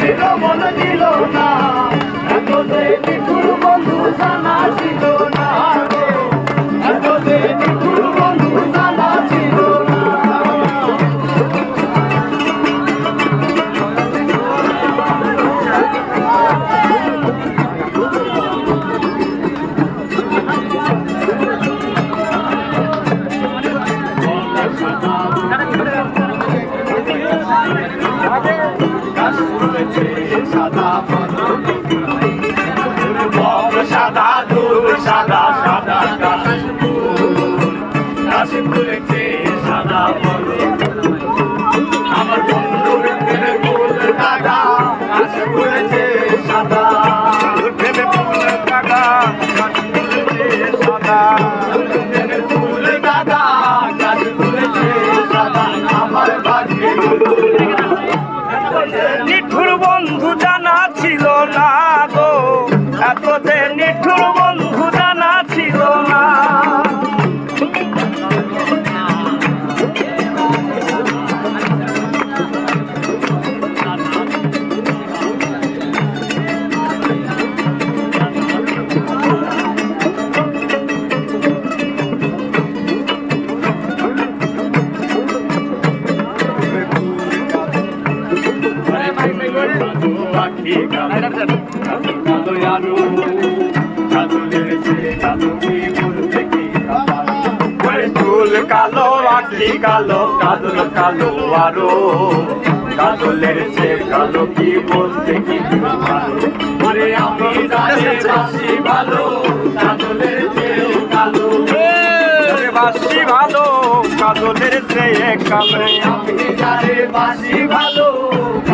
দিল মন দিল না। এত যে নিঠুর বন্ধু জানা ছিল না এত যে নিঠুর বন্ধু জানা ছিল না। গাছ ফুলেছে সাদা বম সাদা দুল সাদা সাদা ফুলেছে সাদা বদন আমার বন্ধুর প্রেমে ফুল গাছ ফুলেছে সাদা। প্রেমে ফুল গাছ ফুলেছে সাদা। চুল কালো আখি কালো কাদল কালো আরও কাদলের সে কালো কি বলতে কি আমি জানি বাসি ভালো কাদলের চেয়ে কালো বাসি ভালো কাজলের চেয়ে কালো আমি বাসি ভালো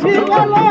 起来